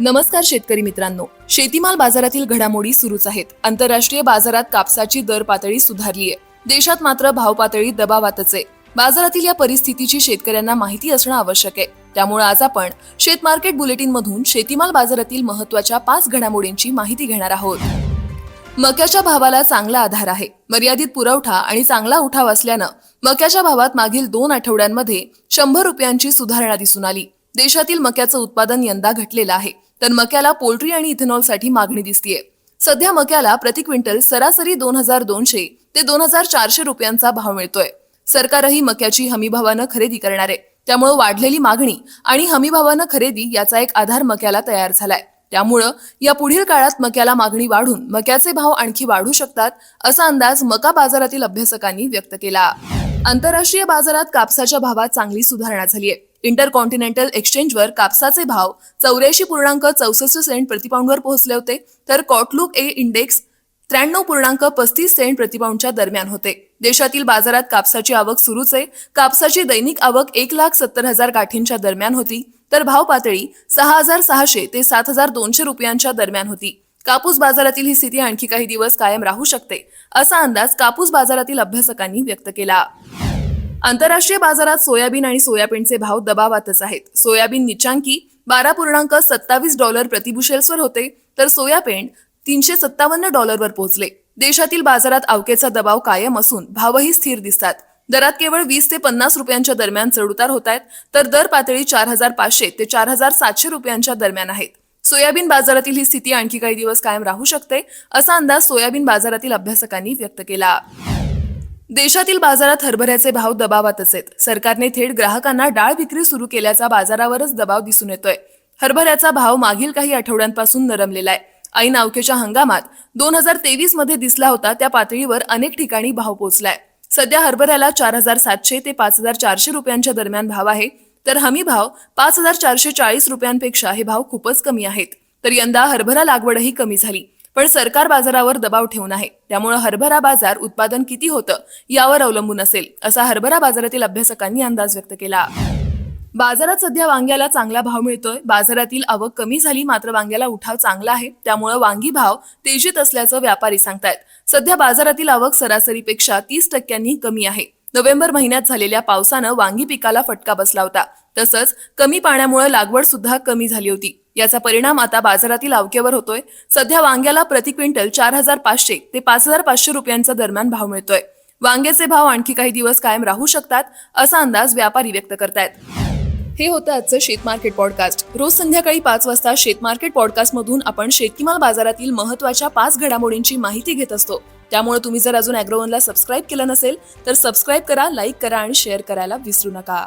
नमस्कार शेतकरी मित्रांनो. शेतीमाल बाजारातील घडामोडी सुरूच आहेत. आंतरराष्ट्रीय बाजारात कापसाची दर पातळी सुधारली आहे देशात मात्र भाव पातळी दबावातच आहे. बाजारातील या परिस्थितीची शेतकऱ्यांना माहिती असणं आवश्यक आहे. त्यामुळे आज आपण शेत मार्केट बुलेटिन मधून शेतीमाल बाजारातील महत्त्वाच्या पाच घडामोडींची माहिती घेणार आहोत. मक्याच्या भावाला चांगला आधार आहे. मर्यादित पुरवठा आणि चांगला उठाव असल्यानं मक्याच्या भावात मागील दोन आठवड्यांमध्ये शंभर रुपयांची सुधारणा दिसून आली. देशातील मक्याचं उत्पादन यंदा घटलेलं आहे. तर मक्याला पोल्ट्री आणि इथेनॉलसाठी मागणी दिसतीये. सध्या मक्याला प्रति क्विंटल सरासरी दोन हजार दोनशे ते दोन हजार चारशे रुपयांचा भाव मिळतोय. सरकारही मक्याची हमीभावानं खरेदी करणार आहे. त्यामुळे वाढलेली मागणी आणि हमीभावानं खरेदी याचा एक आधार मक्याला तयार झालाय. त्यामुळं या पुढील काळात मक्याला मागणी वाढून मक्याचे भाव आणखी वाढू शकतात असा अंदाज मका बाजारातील अभ्यासकांनी व्यक्त केला. आंतरराष्ट्रीय बाजारात कापसाच्या भावात चांगली सुधारणा झाली आहे इंटरकॉन्टिनेंटल एक्सचेंजवर कापसाचे भाव चौऱ्याऐंशी पूर्णांक चौसष्ट सेंट प्रतिपाऊंडवर पोहोचले होते तर कॉटलुक ए इंडेक्स त्र्याण्णव पूर्णांक पस्तीस सेंट प्रतिपाऊंडच्या दरम्यान होते. देशातील बाजारात कापसाची आवक सुरूच आहे. कापसाची दैनिक आवक एक लाख सत्तर हजार गाठींच्या दरम्यान होती तर भाव पातळी सहा हजार सहाशे ते सात हजार दोनशे रुपयांच्या दरम्यान होती. कापूस बाजारातील ही स्थिती आणखी काही दिवस कायम राहू शकते असा अंदाज कापूस बाजारातील अभ्यासकांनी व्यक्त केला. आंतरराष्ट्रीय बाजारात सोयाबीन आणि सोयाबीनचे भाव दबावातच आहेत. सोयाबीन निचांकी बारा पूर्णांक सत्तावीस डॉलर प्रतिबुशेल्सवर होते तर सोयाबीन तीनशे सत्तावन्न डॉलरवर पोहोचले. देशातील बाजारात अवकेचा दबाव कायम असून भावही स्थिर दिसतात. दरात केवळ वीस ते पन्नास रुपयांच्या दरम्यान चढउतार होत आहेत तर दर पातळी चार हजार पाचशे ते चार हजार सातशे रुपयांच्या दरम्यान आहेत. सोयाबीन बाजारातील ही स्थिती आणखी काही दिवस कायम राहू शकते असा अंदाज सोयाबीन बाजारातील अभ्यासकांनी व्यक्त केला. देशातील बाजारात हरभऱ्याचे भाव दबावातच आहेत. सरकारने थेट ग्राहकांना डाळ विक्री सुरू केल्याचा बाजारावरच दबाव दिसून येतोय. हरभऱ्याचा भाव मागील काही आठवड्यांपासून नरमलेला आहे. ऐन अवकेच्या हंगामात दोन हजार तेवीसमध्ये दिसला होता त्या पातळीवर अनेक ठिकाणी भाव पोहोचलाय. सध्या हरभऱ्याला चार हजार सातशे ते पाच हजार चारशे रुपयांच्या दरम्यान भाव आहे. तर हमी भाव पाच हजार चारशे चाळीस रुपयांपेक्षा हे भाव खूपच कमी आहेत. तर यंदा हरभरा लागवडही कमी झाली. पण सरकार बाजारावर दबाव ठेवून आहे. त्यामुळे हरभरा बाजार उत्पादन किती होतं यावर अवलंबून असेल असा हरभरा बाजारातील अभ्यासकांनी अंदाज व्यक्त केला. बाजारात सध्या वांग्याला चांगला भाव मिळतोय. बाजारातील आवक कमी झाली मात्र वांग्याला उठाव चांगला आहे. त्यामुळे वांगी भाव तेजीत असल्याचं व्यापारी सांगतायत. सध्या बाजारातील आवक सरासरीपेक्षा तीस टक्क्यांनी कमी आहे. नोव्हेंबर महिन्यात झालेल्या पावसानं वांगी पिकाला फटका बसला होता. तसंच कमी पाण्यामुळे लागवड सुद्धा कमी झाली होती. याचा परिणाम आता बाजारातील आवकेवर होतोय. सध्या वांग्याला प्रति क्विंटल चार हजार पाचशे ते पाच हजार पाचशे रुपयांचा दरम्यान भाव मिळतोय. वांग्याचे भाव आणखी काही दिवस कायम राहू शकतात असा अंदाज व्यापारी व्यक्त करतायत. हे होतं आजचं शेत मार्केट पॉडकास्ट. रोज संध्याकाळी पाच वाजता शेत मार्केट पॉडकास्ट मधून आपण शेतीमाल बाजारातील महत्त्वाच्या पाच घडामोडींची माहिती घेत असतो. त्यामुळे तुम्ही जर अजून अॅग्रोवनला सबस्क्राईब केलं नसेल तर सबस्क्राईब करा लाईक करा आणि शेअर करायला विसरू नका.